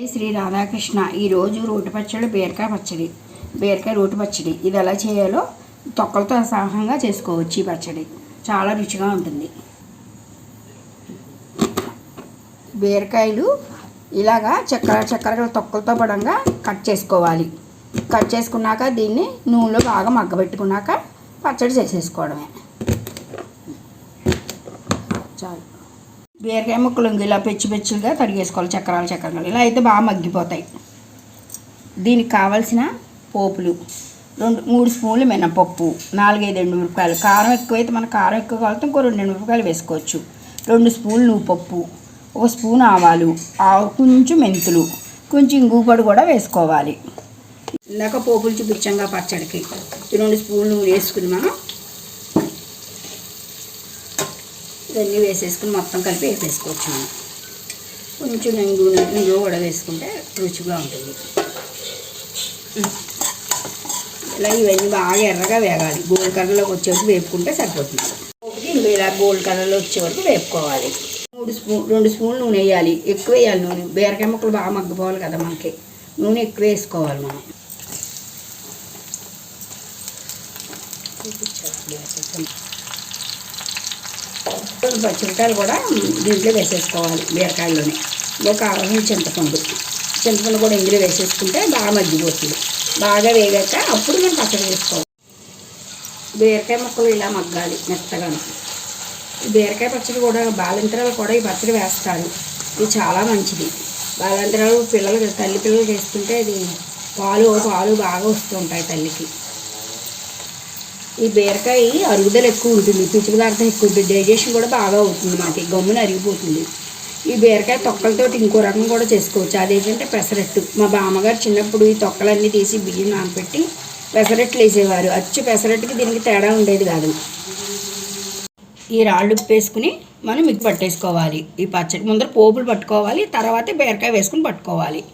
శ్రీ రాధాకృష్ణ. ఈరోజు రోటి పచ్చడి బీరకాయ పచ్చడి. బీరకాయ రోటి పచ్చడి. ఇది ఎలా చేయాలో తొక్కలతో సహంగా చేసుకోవచ్చు ఈ పచ్చడి. చాలా రుచిగా ఉంటుంది. బీరకాయలు ఇలాగా చక్కెర చక్కెర తొక్కలతో పడంగా కట్ చేసుకోవాలి. కట్ చేసుకున్నాక దీన్ని నూనెలో బాగా మగ్గబెట్టుకున్నాక పచ్చడి చేసేసుకోవడమే. చాలు. బీరకాయ ముక్కలు ఇలా పెచ్చి పెచ్చులుగా తరిగేసుకోవాలి చక్రాలు చక్రాలు. ఇలా అయితే బాగా మగ్గిపోతాయి. దీనికి కావాల్సిన పోపులు. రెండు మూడు స్పూన్లు మినపప్పు. నాలుగైదు ఎండుమిరపకాయలు కారం ఎక్కువైతే మన కారం ఎక్కువ కావాలంటే ఇంకో రెండు మిరపకాయలు వేసుకోవచ్చు. రెండు స్పూన్లు నువ్వుపప్పు. ఒక స్పూన్ ఆవాలు. ఆవు కొంచెం మెంతులు. కొంచెం ఇంగుపొడి కూడా వేసుకోవాలి. ఇందాక పోపులు చూపించాం పచ్చడికి. రెండు స్పూన్లు వేసుకుని మనం ఇవన్నీ వేసేసుకుని మొత్తం కలిపి వేసేసుకోవచ్చు మనం. కొంచెం నూనె నూనె కూడా వేసుకుంటే రుచిగా ఉంటుంది. ఇలా ఇవన్నీ బాగా ఎర్రగా వేగాలి. గోల్డ్ కలర్లోకి వచ్చే వరకు వేపుకుంటే సరిపోతుంది. ఒకటి ఇలా గోల్డ్ కలర్లో వచ్చే వరకు వేపుకోవాలి. మూడు స్పూన్ రెండు స్పూన్లు నూనె వేయాలి. ఎక్కువ వేయాలి నూనె. బీరకాయ ముక్కలు బాగా మగ్గిపోవాలి కదా మనకి. నూనె ఎక్కువ వేసుకోవాలి మనం. పచ్చిమిరకాయలు కూడా దీంట్లో వేసేసుకోవాలి బీరకాయల్లోనే. ఒక అరవై చింతపండు. చింతపండు కూడా ఇందులో వేసేసుకుంటే బాగా మగ్గిపోతుంది. బాగా వేగాక అప్పుడు మనం పచ్చడి వేసుకోవాలి బీరకాయ ముక్కలు ఇలా మగ్గాలి మెత్తగా బీరకాయ పచ్చడి కూడా బాలింతరాలు కూడా ఈ పచ్చడి వేస్తారు. ఇది చాలా మంచిది. బాలింతరాలు పిల్లలు తల్లి పిల్లలు వేసుకుంటే ఇది పాలు పాలు బాగా వస్తూ ఉంటాయి తల్లికి. ఈ బీరకాయ అరుగుదల ఎక్కువ ఉంటుంది. పిచ్చి పదార్థం ఎక్కువ ఉంటుంది. డైజెషన్ కూడా బాగా అవుతుంది మనకి గమ్మున అరిగిపోతుంది. ఈ బీరకాయ తొక్కలతోటి ఇంకో రకం కూడా చేసుకోవచ్చు. అదేంటంటే పెసరట్టు. మా బామ్మగారు చిన్నప్పుడు ఈ తొక్కలన్నీ తీసి బియ్యం నానపెట్టి పెసరట్లు వేసేవారు అచ్చు పెసరట్టుకి దీనికి తేడా ఉండేది కాదు. ఈ రాళ్ళు ఉప్పు వేసుకుని మనం మిక్కి పట్టేసుకోవాలి. ఈ పచ్చడి ముందర పోపులు పట్టుకోవాలి. తర్వాత బీరకాయ వేసుకుని పట్టుకోవాలి.